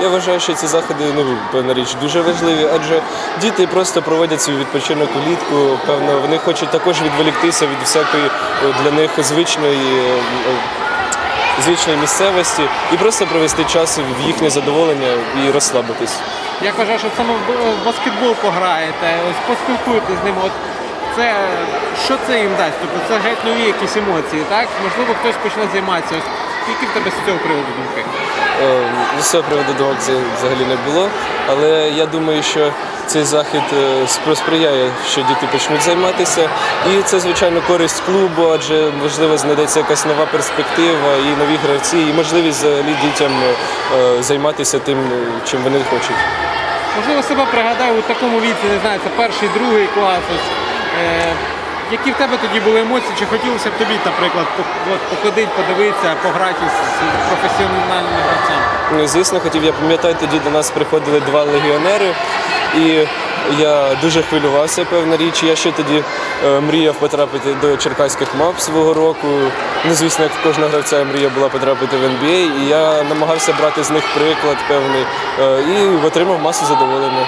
Я вважаю, що ці заходи ну певна річ дуже важливі, адже діти просто проводять свій відпочинок улітку. Певно, вони хочуть також відволіктися від всякої для них звичної. е, е, Звичної місцевості і просто провести час в їхнє задоволення і розслабитись. Як вважаєш, що саме в баскетбол пограєте, ось поспілкуєтесь з ними. От це що це їм дасть? Тобто це геть нові якісь емоції, так? Можливо, хтось почне займатися. Ось які в тебе з цього приводу думки? Е, З цього приводу думок взагалі не було. Але я думаю, що цей захід е, спро- сприяє, що діти почнуть займатися. І це, звичайно, користь клубу, адже можливо знайдеться якась нова перспектива і нові гравці, і можливість взагалі дітям е, займатися тим, е, чим вони хочуть. Можливо, себе пригадаю у такому віці, не знаю, це перший, другий клас. Ось, е, які в тебе тоді були емоції? Чи хотілося б тобі, наприклад, походити, подивитися, пограти з професіональними гравцями? Ну, Звісно, хотів, я пам'ятаю, тоді до нас приходили два легіонери, і я дуже хвилювався, певна річ. Я ще тоді е, мріяв потрапити до черкаських мап свого року. Ну, звісно, як в кожного гравця мрія була потрапити в NBA, і я намагався брати з них приклад певний е, і отримав масу задоволення.